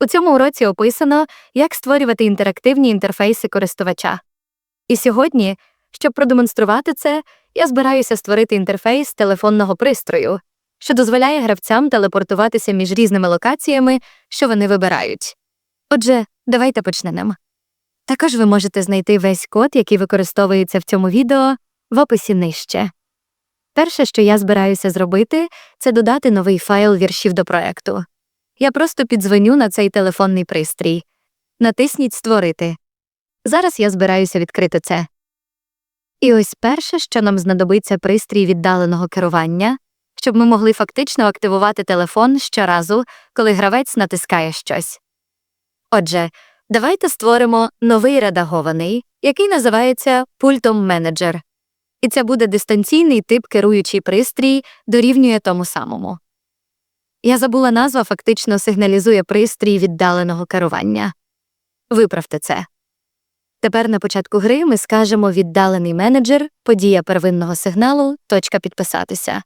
У цьому уроці описано, як створювати інтерактивні інтерфейси користувача. І сьогодні, щоб продемонструвати це, я збираюся створити інтерфейс телефонного пристрою, що дозволяє гравцям телепортуватися між різними локаціями, що вони вибирають. Отже, давайте почнемо. Також ви можете знайти весь код, який використовується в цьому відео, в описі нижче. Перше, що я збираюся зробити, це додати новий файл віршів до проекту. Я просто піддзвоню на цей телефонний пристрій. Натисніть Створити. Зараз я збираюся відкрити це. І ось перше, що нам знадобиться пристрій віддаленого керування, щоб ми могли фактично активувати телефон щоразу, коли гравець натискає щось. Отже, давайте створимо новий редагований, який називається пультом менеджер. І це буде дистанційний тип керуючий пристрій, дорівнює тому самому. Я забула назва фактично сигналізує пристрій віддаленого керування. Виправте це. Тепер на початку гри ми скажемо віддалений менеджер, подія первинного сигналу, точка підписатися.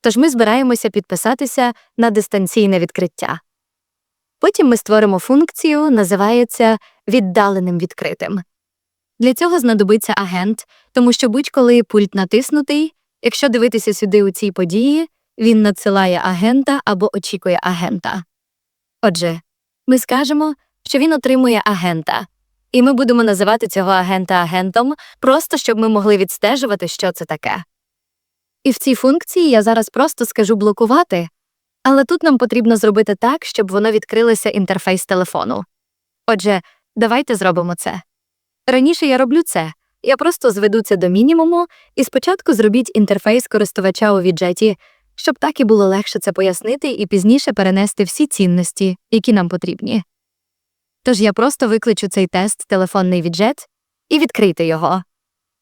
Тож ми збираємося підписатися на дистанційне відкриття. Потім ми створимо функцію, називається віддаленим відкритим. Для цього знадобиться агент, тому що будь-коли пульт натиснутий, якщо дивитися сюди у цій події, він надсилає агента або очікує агента. Отже, ми скажемо, що він отримує агента, і ми будемо називати цього агента агентом, просто щоб ми могли відстежувати, що це таке. І в цій функції я зараз просто скажу блокувати, але тут нам потрібно зробити так, щоб воно відкрилося інтерфейс телефону. Отже, давайте зробимо це. Раніше я роблю це. Я просто зведу це до мінімуму і спочатку зробіть інтерфейс користувача у віджеті, щоб так і було легше це пояснити і пізніше перенести всі цінності, які нам потрібні. Тож я просто викличу цей тест телефонний віджет і відкрити його.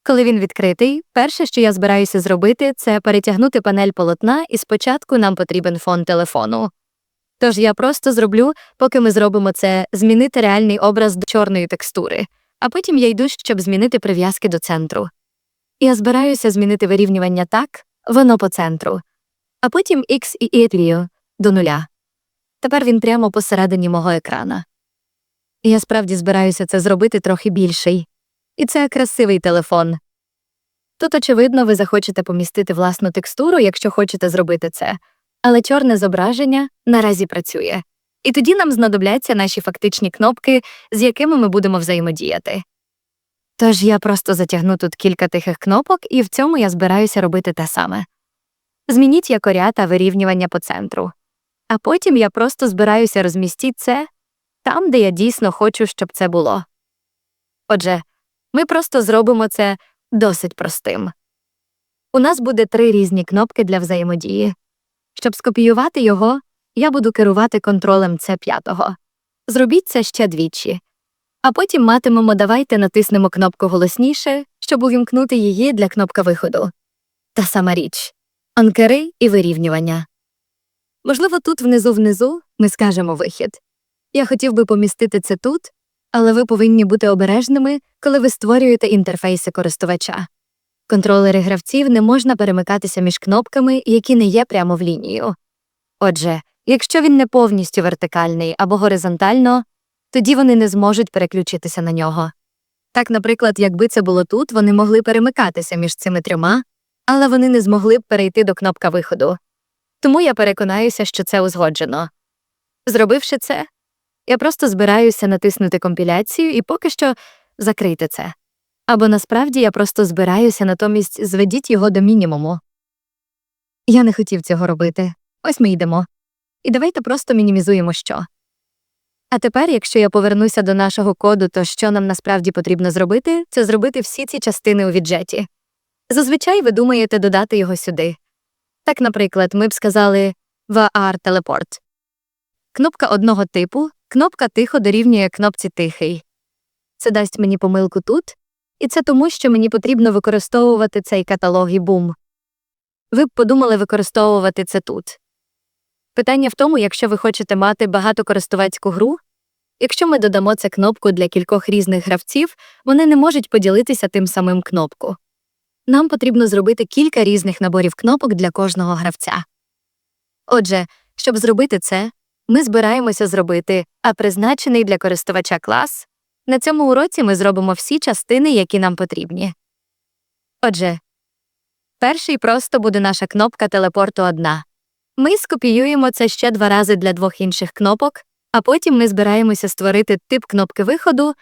Коли він відкритий, перше, що я збираюся зробити, це перетягнути панель полотна, і спочатку нам потрібен фон телефону. Тож я просто зроблю, поки ми зробимо це, змінити реальний образ до чорної текстури, а потім я йду, щоб змінити прив'язки до центру. Я збираюся змінити вирівнювання так, воно по центру, а потім X і Y до нуля. Тепер він прямо посередині мого екрана. Я справді збираюся це зробити трохи більший. І це красивий телефон. Тут, очевидно, ви захочете помістити власну текстуру, якщо хочете зробити це, але чорне зображення наразі працює. І тоді нам знадобляться наші фактичні кнопки, з якими ми будемо взаємодіяти. Тож я просто затягну тут кілька тихих кнопок, і в цьому я збираюся робити те саме. Змініть якоря та вирівнювання по центру. А потім я просто збираюся розмістити це там, де я дійсно хочу, щоб це було. Отже, ми просто зробимо це досить простим. У нас буде три різні кнопки для взаємодії. Щоб скопіювати його, я буду керувати контролем c 5 Зробіть це ще двічі. А потім матимемо давайте натиснемо кнопку голосніше, щоб увімкнути її для кнопка виходу. Та сама річ анкери і вирівнювання. Можливо, тут внизу внизу ми скажемо вихід. Я хотів би помістити це тут, але ви повинні бути обережними, коли ви створюєте інтерфейси користувача. Контролери гравців не можна перемикатися між кнопками, які не є прямо в лінію. Отже, якщо він не повністю вертикальний або горизонтально, тоді вони не зможуть переключитися на нього. Так, наприклад, якби це було тут, вони могли перемикатися між цими трьома, але вони не змогли б перейти до кнопка виходу. Тому я переконаюся, що це узгоджено. Зробивши це, я просто збираюся натиснути компіляцію і поки що закрити це. Або насправді я просто збираюся, натомість зведіть його до мінімуму. Я не хотів цього робити. Ось ми йдемо. І давайте просто мінімізуємо що. А тепер, якщо я повернуся до нашого коду, то що нам насправді потрібно зробити, це зробити всі ці частини у віджеті. Зазвичай ви думаєте додати його сюди. Так, наприклад, ми б сказали var телепорт. Кнопка одного типу, кнопка тихо дорівнює кнопці тихий. Це дасть мені помилку тут, і це тому, що мені потрібно використовувати цей каталог і бум. Ви б подумали використовувати це тут. Питання в тому, якщо ви хочете мати багатокористувацьку гру, якщо ми додамо це кнопку для кількох різних гравців, вони не можуть поділитися тим самим кнопку. Нам потрібно зробити кілька різних наборів кнопок для кожного гравця. Отже, щоб зробити це, ми збираємося зробити, а призначений для користувача клас. На цьому уроці ми зробимо всі частини, які нам потрібні. Отже, перший просто буде наша кнопка телепорту одна. Ми скопіюємо це ще два рази для двох інших кнопок, а потім ми збираємося створити тип кнопки виходу.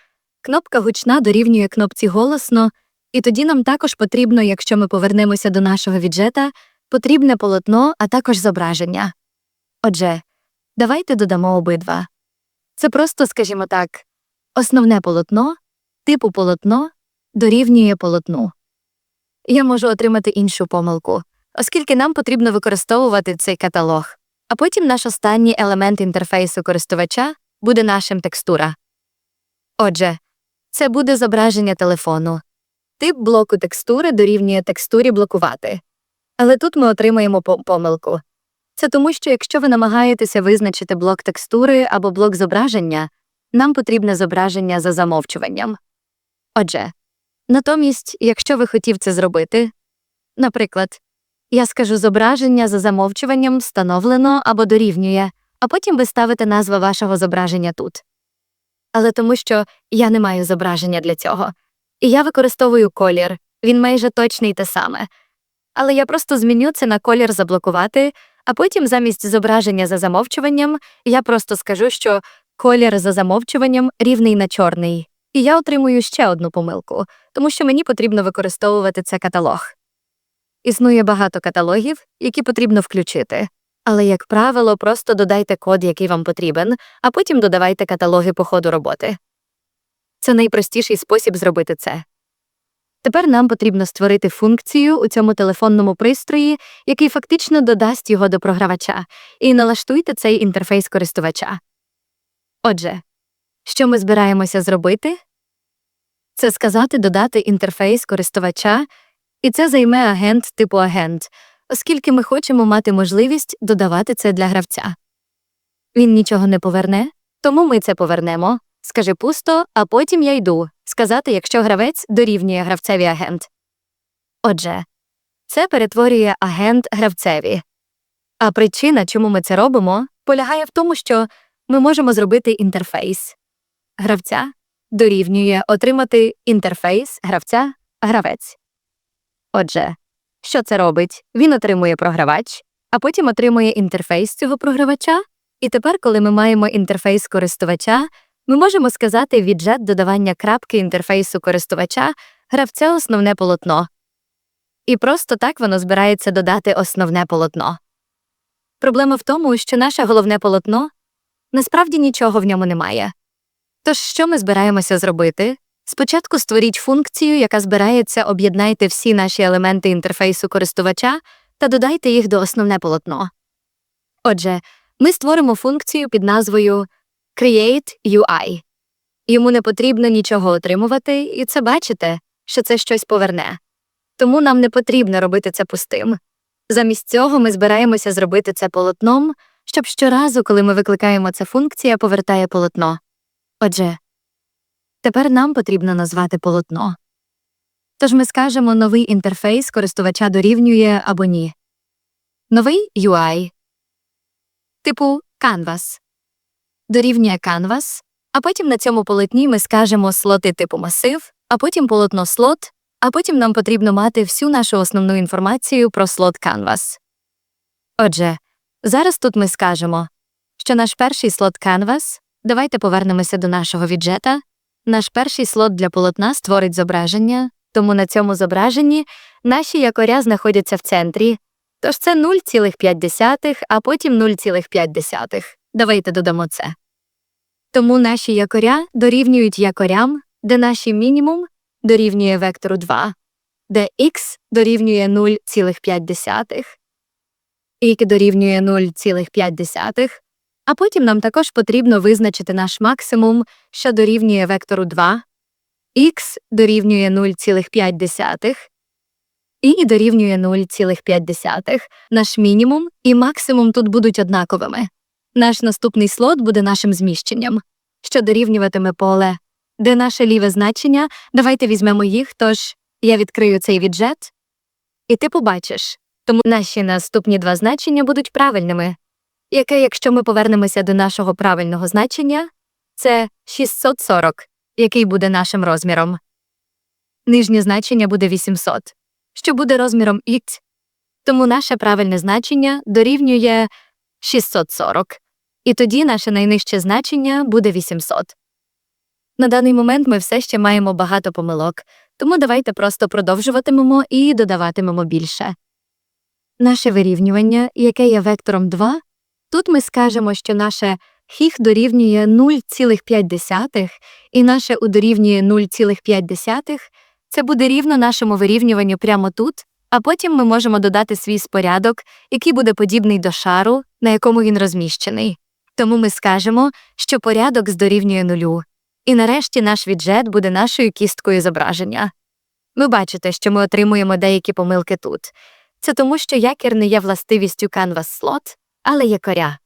Кнопка гучна дорівнює кнопці голосно, і тоді нам також потрібно, якщо ми повернемося до нашого віджета, потрібне полотно, а також зображення. Отже, давайте додамо обидва. Це просто, скажімо так, основне полотно, типу полотно дорівнює полотну. Я можу отримати іншу помилку, оскільки нам потрібно використовувати цей каталог, а потім наш останній елемент інтерфейсу користувача буде нашим текстура. Отже, це буде зображення телефону. Тип блоку текстури дорівнює текстурі блокувати. Але тут ми отримаємо помилку. Це тому, що якщо ви намагаєтеся визначити блок текстури або блок зображення, нам потрібне зображення за замовчуванням. Отже, натомість, якщо ви хотів це зробити, наприклад, я скажу зображення за замовчуванням встановлено або дорівнює, а потім ви ставите назву вашого зображення тут. Але тому що я не маю зображення для цього. І я використовую колір, він майже точний те саме. Але я просто зміню це на колір заблокувати, а потім замість зображення за замовчуванням я просто скажу, що колір за замовчуванням рівний на чорний. І я отримую ще одну помилку, тому що мені потрібно використовувати це каталог. Існує багато каталогів, які потрібно включити. Але, як правило, просто додайте код, який вам потрібен, а потім додавайте каталоги по ходу роботи. Це найпростіший спосіб зробити це. Тепер нам потрібно створити функцію у цьому телефонному пристрої, який фактично додасть його до програвача, і налаштуйте цей інтерфейс користувача. Отже, що ми збираємося зробити? Це сказати додати інтерфейс користувача, і це займе агент типу агент, оскільки ми хочемо мати можливість додавати це для гравця. Він нічого не поверне, тому ми це повернемо. Скажи пусто, а потім я йду, сказати, якщо гравець дорівнює гравцеві агент. Отже, це перетворює агент гравцеві. А причина, чому ми це робимо, полягає в тому, що ми можемо зробити інтерфейс гравця дорівнює отримати інтерфейс гравця гравець. Отже, що це робить? Він отримує програвач, а потім отримує інтерфейс цього програвача. І тепер, коли ми маємо інтерфейс користувача, ми можемо сказати віджет додавання крапки інтерфейсу користувача гравця основне полотно. І просто так воно збирається додати основне полотно. Проблема в тому, що наше головне полотно насправді нічого в ньому немає. Тож, що ми збираємося зробити? Спочатку створіть функцію, яка збирається, об'єднайте всі наші елементи інтерфейсу користувача та додайте їх до основне полотно. Отже, ми створимо функцію під назвою Create UI. Йому не потрібно нічого отримувати, і це бачите, що це щось поверне. Тому нам не потрібно робити це пустим. Замість цього ми збираємося зробити це полотном, щоб щоразу, коли ми викликаємо ця функція, повертає полотно. Отже, тепер нам потрібно назвати полотно. Тож ми скажемо новий інтерфейс користувача дорівнює або ні. Новий UI. Типу Canvas. Дорівнює Canvas, а потім на цьому полотні ми скажемо слоти типу масив, а потім полотно слот, а потім нам потрібно мати всю нашу основну інформацію про слот Canvas. Отже, зараз тут ми скажемо, що наш перший слот Canvas, давайте повернемося до нашого віджета, наш перший слот для полотна створить зображення, тому на цьому зображенні наші якоря знаходяться в центрі, тож це 0,5, а потім 0,5. Давайте додамо це. Тому наші якоря дорівнюють якорям, де наші мінімум дорівнює вектору 2, де x дорівнює 0,5, y дорівнює 0,5, а потім нам також потрібно визначити наш максимум, що дорівнює вектору 2, x дорівнює 0,5, і дорівнює 0,5. Наш мінімум і максимум тут будуть однаковими. Наш наступний слот буде нашим зміщенням, що дорівнюватиме поле, де наше ліве значення. Давайте візьмемо їх, тож я відкрию цей віджет, і ти побачиш. Тому наші наступні два значення будуть правильними. яке, якщо ми повернемося до нашого правильного значення, це 640, який буде нашим розміром. Нижнє значення буде 800, що буде розміром х, тому наше правильне значення дорівнює 640, і тоді наше найнижче значення буде 800. На даний момент ми все ще маємо багато помилок, тому давайте просто продовжуватимемо і додаватимемо більше. Наше вирівнювання, яке є вектором 2, тут ми скажемо, що наше хіх дорівнює 0,5 і наше у дорівнює 0,5, це буде рівно нашому вирівнюванню прямо тут, а потім ми можемо додати свій спорядок, який буде подібний до шару, на якому він розміщений. Тому ми скажемо, що порядок здорівнює нулю. І нарешті наш віджет буде нашою кісткою зображення. Ви бачите, що ми отримуємо деякі помилки тут. Це тому, що якір не є властивістю Canvas Slot, але є коря.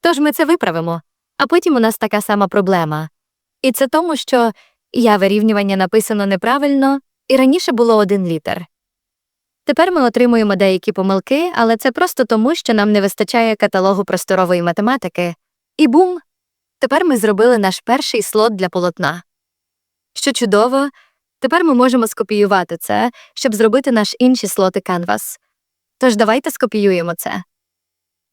Тож ми це виправимо, а потім у нас така сама проблема. І це тому, що я вирівнювання написано неправильно, і раніше було один літер. Тепер ми отримуємо деякі помилки, але це просто тому, що нам не вистачає каталогу просторової математики. І бум! Тепер ми зробили наш перший слот для полотна. Що чудово, тепер ми можемо скопіювати це, щоб зробити наш інші слоти Canvas. Тож давайте скопіюємо це.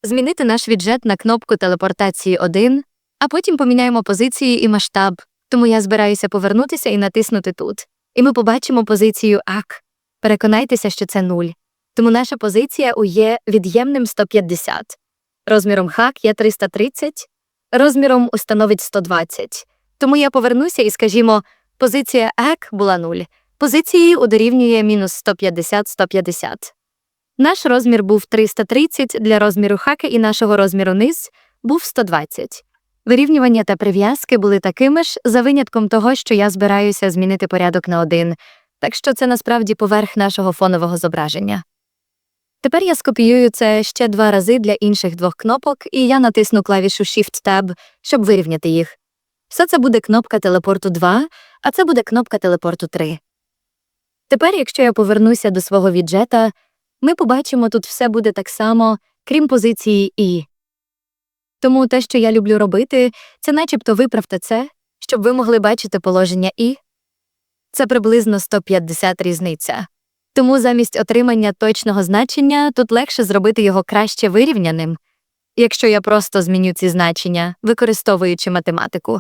Змінити наш віджет на кнопку телепортації 1, а потім поміняємо позиції і масштаб, тому я збираюся повернутися і натиснути тут. І ми побачимо позицію АК. Переконайтеся, що це 0. Тому наша позиція у є від'ємним 150. Розміром хак є 330, розміром установить 120. Тому я повернуся і, скажімо, позиція ек була 0. Позиції у дорівнює мінус 150-150. Наш розмір був 330 для розміру хаки і нашого розміру низ був 120. Вирівнювання та прив'язки були такими ж за винятком того, що я збираюся змінити порядок на один, так що це насправді поверх нашого фонового зображення. Тепер я скопіюю це ще два рази для інших двох кнопок, і я натисну клавішу Shift-Tab, щоб вирівняти їх. Все це буде кнопка телепорту 2, а це буде кнопка телепорту 3. Тепер, якщо я повернуся до свого віджета, ми побачимо, тут все буде так само, крім позиції І. Тому те, що я люблю робити, це начебто виправте це, щоб ви могли бачити положення І. Це приблизно 150 різниця. Тому замість отримання точного значення тут легше зробити його краще вирівняним, якщо я просто зміню ці значення, використовуючи математику.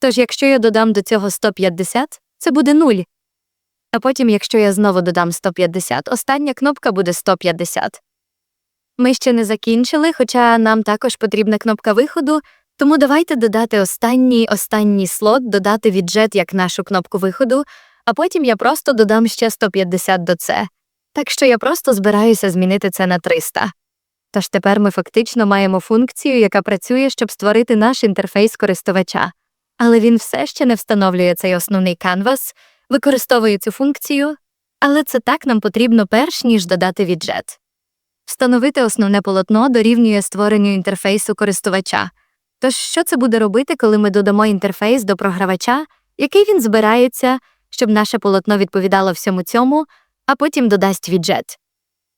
Тож, якщо я додам до цього 150, це буде 0. А потім, якщо я знову додам 150, остання кнопка буде 150. Ми ще не закінчили, хоча нам також потрібна кнопка виходу, тому давайте додати останній останній слот, додати віджет як нашу кнопку виходу, а потім я просто додам ще 150 до це. Так що я просто збираюся змінити це на 300. Тож тепер ми фактично маємо функцію, яка працює, щоб створити наш інтерфейс користувача. Але він все ще не встановлює цей основний канвас, використовує цю функцію, але це так нам потрібно перш ніж додати віджет. Встановити основне полотно дорівнює створенню інтерфейсу користувача. Тож що це буде робити, коли ми додамо інтерфейс до програвача, який він збирається, щоб наше полотно відповідало всьому цьому, а потім додасть віджет.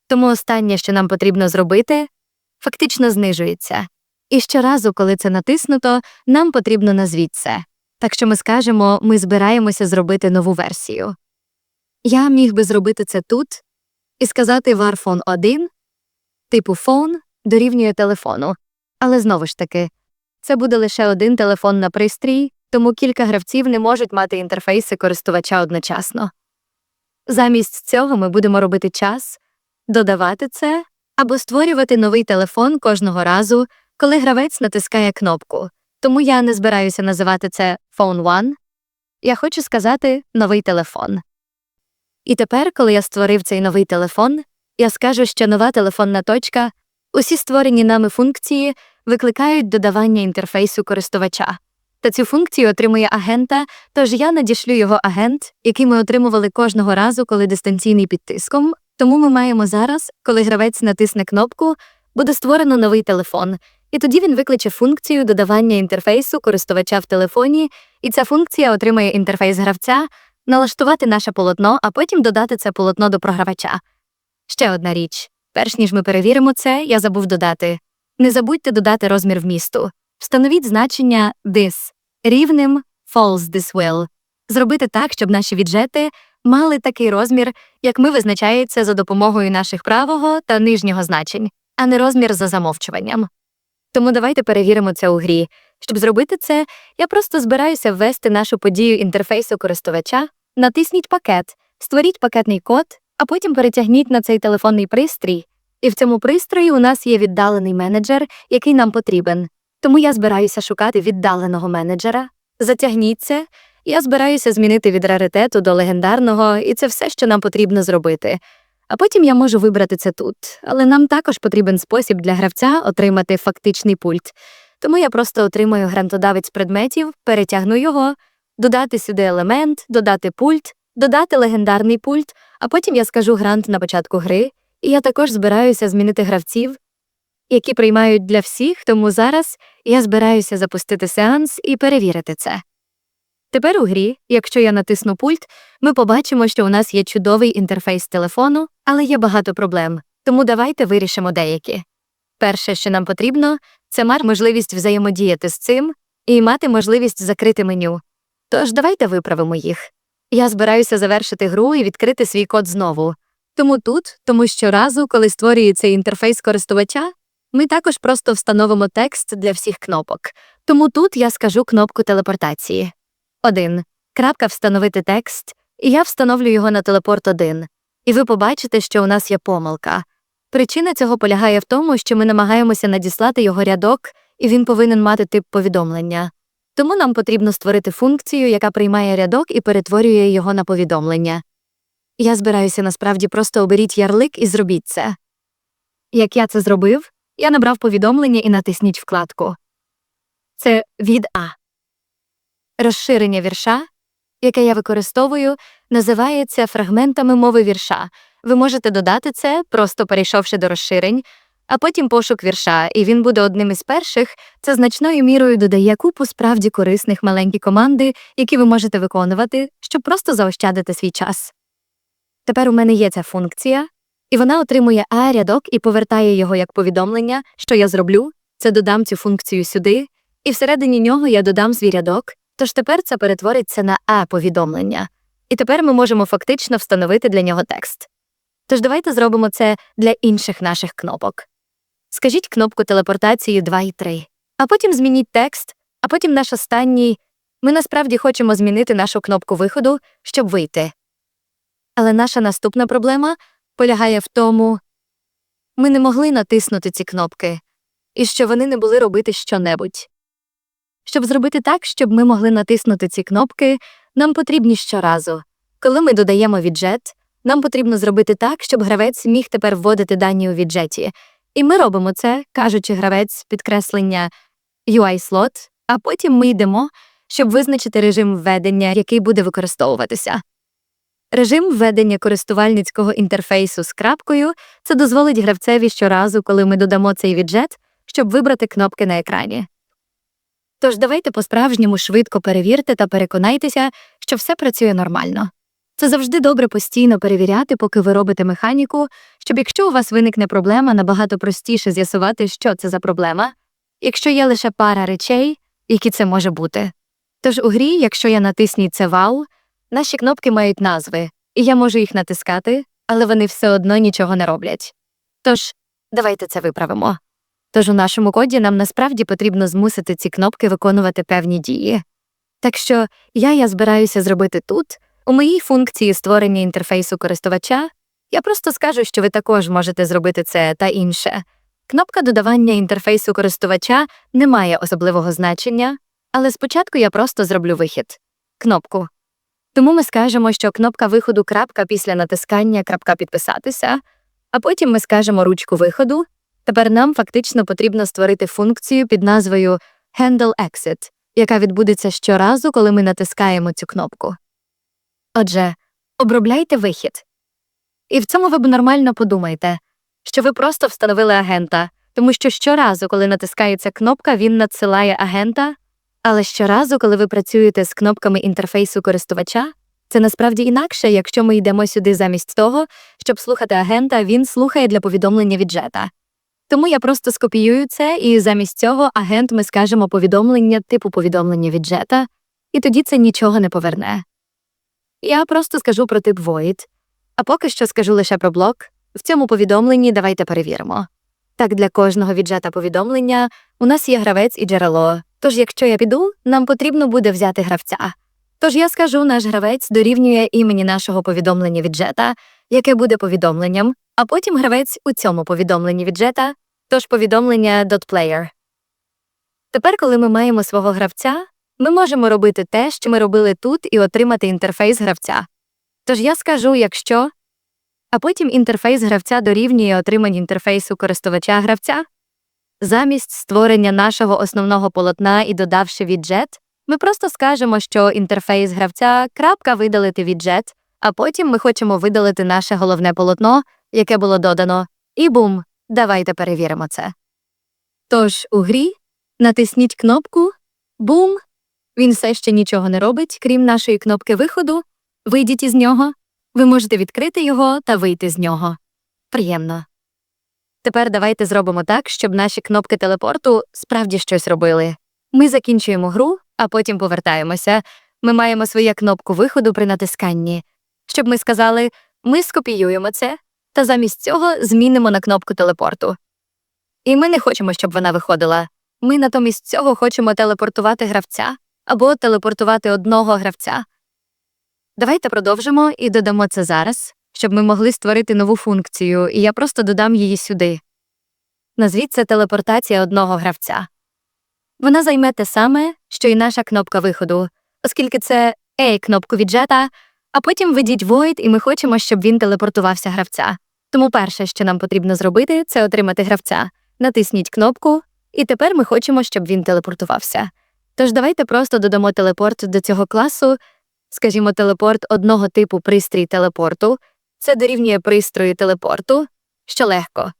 Тому останнє, що нам потрібно зробити, фактично знижується. І щоразу, коли це натиснуто, нам потрібно назвіть це. Так що ми скажемо, ми збираємося зробити нову версію. Я міг би зробити це тут і сказати phone 1, типу phone дорівнює телефону. Але знову ж таки, це буде лише один телефон на пристрій, тому кілька гравців не можуть мати інтерфейси користувача одночасно. Замість цього ми будемо робити час, додавати це або створювати новий телефон кожного разу, коли гравець натискає кнопку. Тому я не збираюся називати це Phone One. Я хочу сказати новий телефон. І тепер, коли я створив цей новий телефон, я скажу, що нова телефонна точка, усі створені нами функції викликають додавання інтерфейсу користувача. Та цю функцію отримує агента, тож я надішлю його агент, який ми отримували кожного разу, коли дистанційний під тиском. Тому ми маємо зараз, коли гравець натисне кнопку, буде створено новий телефон, і тоді він викличе функцію додавання інтерфейсу користувача в телефоні, і ця функція отримає інтерфейс гравця, налаштувати наше полотно, а потім додати це полотно до програвача. Ще одна річ перш ніж ми перевіримо це, я забув додати. Не забудьте додати розмір вмісту. Встановіть значення this рівним false this will. Зробити так, щоб наші віджети мали такий розмір, як ми визначається за допомогою наших правого та нижнього значень, а не розмір за замовчуванням. Тому давайте перевіримо це у грі. Щоб зробити це, я просто збираюся ввести нашу подію інтерфейсу користувача, натисніть пакет, створіть пакетний код, а потім перетягніть на цей телефонний пристрій. І в цьому пристрої у нас є віддалений менеджер, який нам потрібен. Тому я збираюся шукати віддаленого менеджера. Затягніть це. Я збираюся змінити від раритету до легендарного, і це все, що нам потрібно зробити. А потім я можу вибрати це тут, але нам також потрібен спосіб для гравця отримати фактичний пульт. Тому я просто отримаю грантодавець предметів, перетягну його, додати сюди елемент, додати пульт, додати легендарний пульт, а потім я скажу грант на початку гри, і я також збираюся змінити гравців, які приймають для всіх, тому зараз я збираюся запустити сеанс і перевірити це. Тепер у грі, якщо я натисну пульт, ми побачимо, що у нас є чудовий інтерфейс телефону, але є багато проблем, тому давайте вирішимо деякі. Перше, що нам потрібно, це мати можливість взаємодіяти з цим і мати можливість закрити меню. Тож давайте виправимо їх. Я збираюся завершити гру і відкрити свій код знову. Тому тут, тому що разу, коли створюється інтерфейс користувача, ми також просто встановимо текст для всіх кнопок. Тому тут я скажу кнопку телепортації. 1. Крапка встановити текст, і я встановлю його на телепорт 1. І ви побачите, що у нас є помилка. Причина цього полягає в тому, що ми намагаємося надіслати його рядок, і він повинен мати тип повідомлення. Тому нам потрібно створити функцію, яка приймає рядок і перетворює його на повідомлення. Я збираюся насправді просто оберіть ярлик і зробіть це. Як я це зробив, я набрав повідомлення і натисніть вкладку. Це від А. Розширення вірша, яке я використовую, називається фрагментами мови вірша. Ви можете додати це, просто перейшовши до розширень, а потім пошук вірша, і він буде одним із перших. Це значною мірою додає купу справді корисних маленькі команди, які ви можете виконувати, щоб просто заощадити свій час. Тепер у мене є ця функція, і вона отримує а рядок і повертає його як повідомлення, що я зроблю, це додам цю функцію сюди, і всередині нього я додам свій рядок, тож тепер це перетвориться на а повідомлення. І тепер ми можемо фактично встановити для нього текст. Тож давайте зробимо це для інших наших кнопок. Скажіть кнопку телепортації 2 і 3, а потім змініть текст, а потім наш останній. Ми насправді хочемо змінити нашу кнопку виходу, щоб вийти. Але наша наступна проблема полягає в тому, ми не могли натиснути ці кнопки, і що вони не були робити щонебудь. Щоб зробити так, щоб ми могли натиснути ці кнопки, нам потрібні щоразу. Коли ми додаємо віджет, нам потрібно зробити так, щоб гравець міг тепер вводити дані у віджеті. І ми робимо це, кажучи гравець підкреслення UI-слот, а потім ми йдемо, щоб визначити режим введення, який буде використовуватися. Режим введення користувальницького інтерфейсу з крапкою це дозволить гравцеві щоразу, коли ми додамо цей віджет, щоб вибрати кнопки на екрані. Тож давайте по-справжньому швидко перевірте та переконайтеся, що все працює нормально. Це завжди добре постійно перевіряти, поки ви робите механіку, щоб якщо у вас виникне проблема, набагато простіше з'ясувати, що це за проблема, якщо є лише пара речей, які це може бути. Тож у грі, якщо я натисніть це вау, наші кнопки мають назви, і я можу їх натискати, але вони все одно нічого не роблять. Тож, давайте це виправимо. Тож у нашому коді нам насправді потрібно змусити ці кнопки виконувати певні дії. Так що я, я збираюся зробити тут. У моїй функції створення інтерфейсу користувача я просто скажу, що ви також можете зробити це та інше. Кнопка додавання інтерфейсу користувача не має особливого значення, але спочатку я просто зроблю вихід кнопку. Тому ми скажемо, що кнопка виходу крапка після натискання крапка підписатися, а потім ми скажемо ручку виходу. Тепер нам фактично потрібно створити функцію під назвою Handle Exit, яка відбудеться щоразу, коли ми натискаємо цю кнопку. Отже, обробляйте вихід. І в цьому ви б нормально подумайте, що ви просто встановили агента, тому що щоразу, коли натискається кнопка, він надсилає агента, але щоразу, коли ви працюєте з кнопками інтерфейсу користувача, це насправді інакше, якщо ми йдемо сюди замість того, щоб слухати агента, він слухає для повідомлення віджета. Тому я просто скопіюю це, і замість цього агент ми скажемо повідомлення типу повідомлення від джета, і тоді це нічого не поверне. Я просто скажу про тип void, а поки що скажу лише про блок. В цьому повідомленні давайте перевіримо. Так, для кожного віджета повідомлення у нас є гравець і джерело. Тож, якщо я піду, нам потрібно буде взяти гравця. Тож я скажу, наш гравець дорівнює імені нашого повідомлення віджета, яке буде повідомленням, а потім гравець у цьому повідомленні віджета, тож повідомлення .player. Тепер, коли ми маємо свого гравця, ми можемо робити те, що ми робили тут, і отримати інтерфейс гравця. Тож я скажу, якщо, а потім інтерфейс гравця дорівнює отримань інтерфейсу користувача гравця. Замість створення нашого основного полотна і додавши віджет, ми просто скажемо, що інтерфейс гравця крапка видалити віджет, а потім ми хочемо видалити наше головне полотно, яке було додано, і бум, давайте перевіримо це. Тож у грі натисніть кнопку Бум. Він все ще нічого не робить, крім нашої кнопки виходу. Вийдіть із нього. Ви можете відкрити його та вийти з нього. Приємно. Тепер давайте зробимо так, щоб наші кнопки телепорту справді щось робили. Ми закінчуємо гру, а потім повертаємося. Ми маємо свою кнопку виходу при натисканні. Щоб ми сказали, ми скопіюємо це, та замість цього змінимо на кнопку телепорту. І ми не хочемо, щоб вона виходила. Ми натомість цього хочемо телепортувати гравця або телепортувати одного гравця. Давайте продовжимо і додамо це зараз, щоб ми могли створити нову функцію, і я просто додам її сюди. Назвіть це телепортація одного гравця. Вона займе те саме, що і наша кнопка виходу, оскільки це «Ей» кнопку віджета, а потім введіть void, і ми хочемо, щоб він телепортувався гравця. Тому перше, що нам потрібно зробити, це отримати гравця. Натисніть кнопку, і тепер ми хочемо, щоб він телепортувався. Тож давайте просто додамо телепорт до цього класу, скажімо, телепорт одного типу пристрій телепорту, це дорівнює пристрою телепорту, що легко.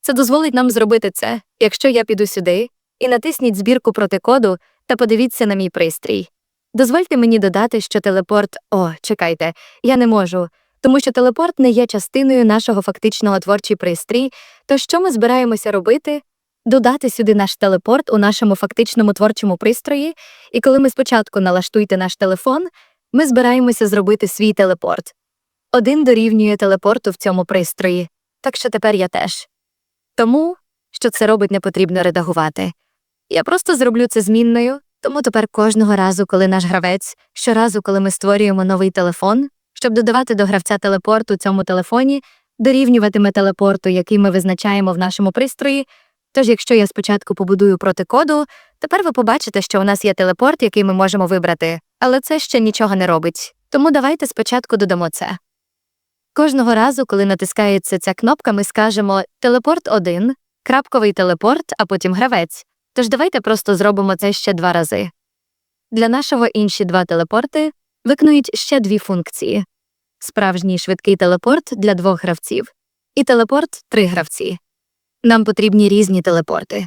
Це дозволить нам зробити це, якщо я піду сюди і натисніть збірку протикоду та подивіться на мій пристрій. Дозвольте мені додати, що телепорт. О, чекайте, я не можу, тому що телепорт не є частиною нашого фактичного творчий пристрій. То що ми збираємося робити? Додати сюди наш телепорт у нашому фактичному творчому пристрої, і коли ми спочатку налаштуєте наш телефон, ми збираємося зробити свій телепорт. Один дорівнює телепорту в цьому пристрої, так що тепер я теж. Тому, що це робить, не потрібно редагувати. Я просто зроблю це змінною, тому тепер кожного разу, коли наш гравець, щоразу, коли ми створюємо новий телефон, щоб додавати до гравця телепорт у цьому телефоні, дорівнюватиме телепорту, який ми визначаємо в нашому пристрої. Тож, якщо я спочатку побудую протикоду, тепер ви побачите, що у нас є телепорт, який ми можемо вибрати, але це ще нічого не робить. Тому давайте спочатку додамо це. Кожного разу, коли натискається ця кнопка, ми скажемо телепорт 1, крапковий телепорт, а потім гравець. Тож давайте просто зробимо це ще два рази. Для нашого інші два телепорти виконують ще дві функції: справжній швидкий телепорт для двох гравців і телепорт три гравці. Нам потрібні різні телепорти.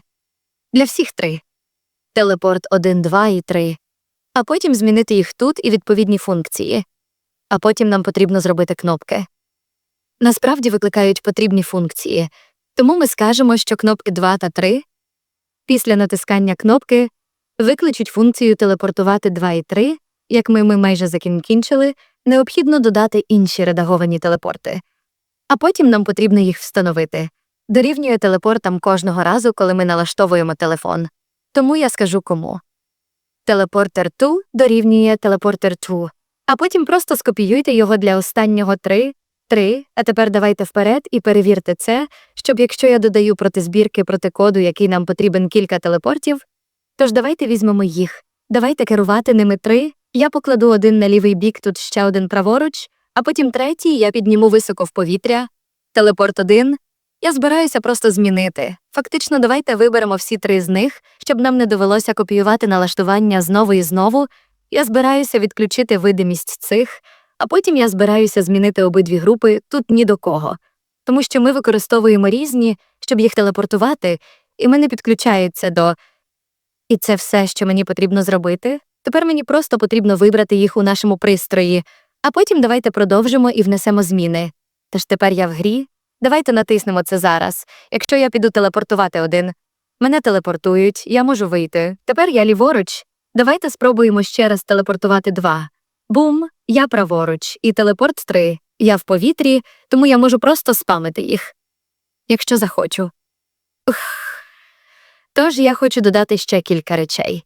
Для всіх три. Телепорт 1, 2 і 3. А потім змінити їх тут і відповідні функції. А потім нам потрібно зробити кнопки. Насправді викликають потрібні функції, тому ми скажемо, що кнопки 2 та 3 після натискання кнопки викличуть функцію телепортувати 2 і 3, як ми, ми майже закінчили, необхідно додати інші редаговані телепорти. А потім нам потрібно їх встановити. Дорівнює телепортам кожного разу, коли ми налаштовуємо телефон. Тому я скажу кому. Телепортер 2 дорівнює телепортер 2, а потім просто скопіюйте його для останнього 3, 3, а тепер давайте вперед і перевірте це, щоб якщо я додаю проти збірки проти коду, який нам потрібен кілька телепортів, тож давайте візьмемо їх. Давайте керувати ними три. Я покладу один на лівий бік, тут ще один праворуч, а потім третій я підніму високо в повітря. Телепорт 1. Я збираюся просто змінити. Фактично, давайте виберемо всі три з них, щоб нам не довелося копіювати налаштування знову і знову. Я збираюся відключити видимість цих, а потім я збираюся змінити обидві групи тут ні до кого. Тому що ми використовуємо різні, щоб їх телепортувати, і мене підключаються до. І це все, що мені потрібно зробити. Тепер мені просто потрібно вибрати їх у нашому пристрої, а потім давайте продовжимо і внесемо зміни. Тож тепер я в грі, Давайте натиснемо це зараз. Якщо я піду телепортувати один, мене телепортують, я можу вийти. Тепер я ліворуч. Давайте спробуємо ще раз телепортувати два. Бум, я праворуч, і телепорт три. Я в повітрі, тому я можу просто спамити їх, якщо захочу. Ух. Тож я хочу додати ще кілька речей.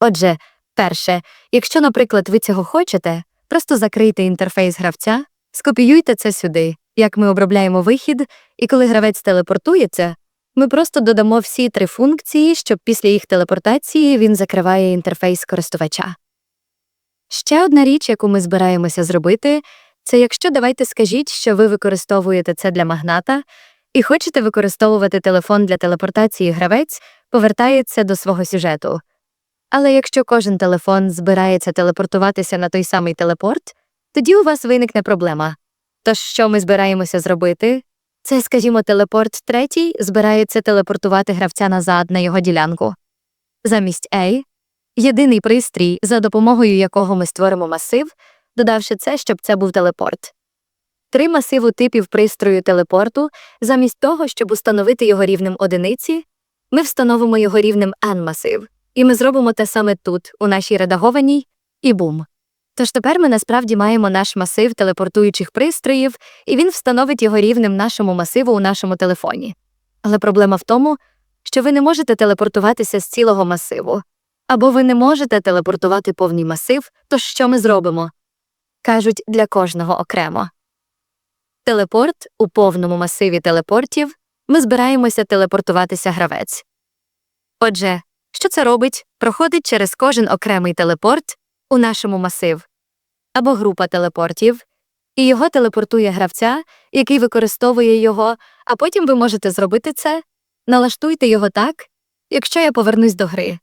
Отже, перше, якщо, наприклад, ви цього хочете, просто закрийте інтерфейс гравця, скопіюйте це сюди, як ми обробляємо вихід, і коли гравець телепортується, ми просто додамо всі три функції, щоб після їх телепортації він закриває інтерфейс користувача. Ще одна річ, яку ми збираємося зробити, це якщо давайте скажіть, що ви використовуєте це для магната і хочете використовувати телефон для телепортації гравець, повертається до свого сюжету. Але якщо кожен телефон збирається телепортуватися на той самий телепорт, тоді у вас виникне проблема. Тож, що ми збираємося зробити? Це, скажімо, телепорт третій збирається телепортувати гравця назад на його ділянку. Замість A – єдиний пристрій, за допомогою якого ми створимо масив, додавши це, щоб це був телепорт. Три масиву типів пристрою телепорту, замість того, щоб установити його рівнем одиниці, ми встановимо його рівнем n-масив, і ми зробимо те саме тут, у нашій редагованій, і бум. Тож тепер ми насправді маємо наш масив телепортуючих пристроїв, і він встановить його рівнем нашому масиву у нашому телефоні. Але проблема в тому, що ви не можете телепортуватися з цілого масиву, або ви не можете телепортувати повний масив, тож що ми зробимо? Кажуть для кожного окремо. Телепорт у повному масиві телепортів ми збираємося телепортуватися гравець. Отже, що це робить? Проходить через кожен окремий телепорт у нашому масив або група телепортів, і його телепортує гравця, який використовує його, а потім ви можете зробити це, налаштуйте його так, якщо я повернусь до гри.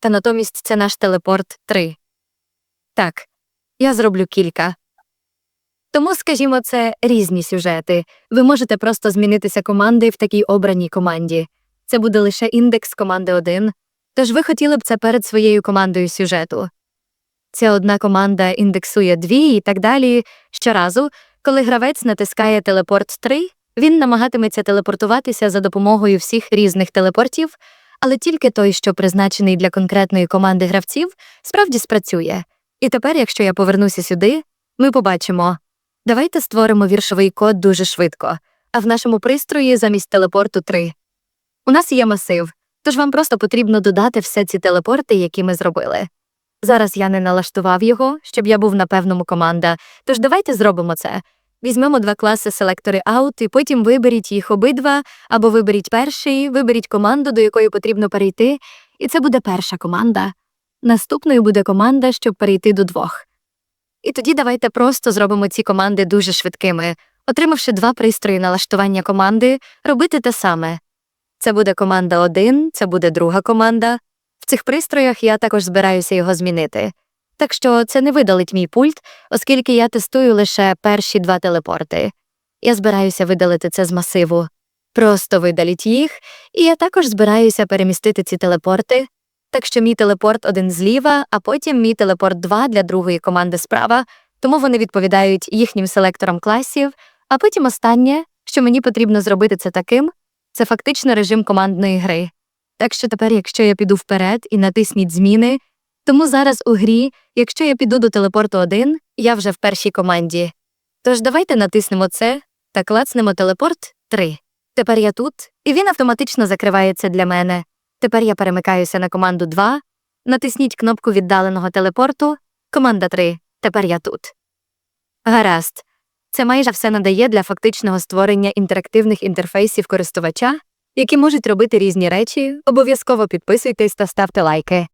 Та натомість це наш телепорт 3. Так, я зроблю кілька. Тому, скажімо, це різні сюжети. Ви можете просто змінитися команди в такій обраній команді. Це буде лише індекс команди 1, тож ви хотіли б це перед своєю командою сюжету. Ця одна команда індексує дві і так далі. Щоразу, коли гравець натискає телепорт 3, він намагатиметься телепортуватися за допомогою всіх різних телепортів, але тільки той, що призначений для конкретної команди гравців, справді спрацює. І тепер, якщо я повернуся сюди, ми побачимо. Давайте створимо віршовий код дуже швидко, а в нашому пристрої замість телепорту 3. У нас є масив, тож вам просто потрібно додати все ці телепорти, які ми зробили. Зараз я не налаштував його, щоб я був на певному команда, тож давайте зробимо це. Візьмемо два класи селектори out, і потім виберіть їх обидва, або виберіть перший, виберіть команду, до якої потрібно перейти, і це буде перша команда. Наступною буде команда, щоб перейти до двох. І тоді давайте просто зробимо ці команди дуже швидкими, отримавши два пристрої налаштування команди, робити те саме. Це буде команда 1, це буде друга команда. В цих пристроях я також збираюся його змінити. Так що це не видалить мій пульт, оскільки я тестую лише перші два телепорти. Я збираюся видалити це з масиву. Просто видаліть їх, і я також збираюся перемістити ці телепорти. Так що мій телепорт один зліва, а потім мій телепорт 2 для другої команди справа, тому вони відповідають їхнім селекторам класів, а потім останнє, що мені потрібно зробити це таким, це фактично режим командної гри. Так що тепер, якщо я піду вперед і натисніть зміни, тому зараз у грі, якщо я піду до телепорту 1, я вже в першій команді. Тож давайте натиснемо це та клацнемо телепорт 3. Тепер я тут, і він автоматично закривається для мене. Тепер я перемикаюся на команду 2, натисніть кнопку віддаленого телепорту, команда 3, тепер я тут. Гаразд. Це майже все надає для фактичного створення інтерактивних інтерфейсів користувача, які можуть робити різні речі. Обов'язково підписуйтесь та ставте лайки.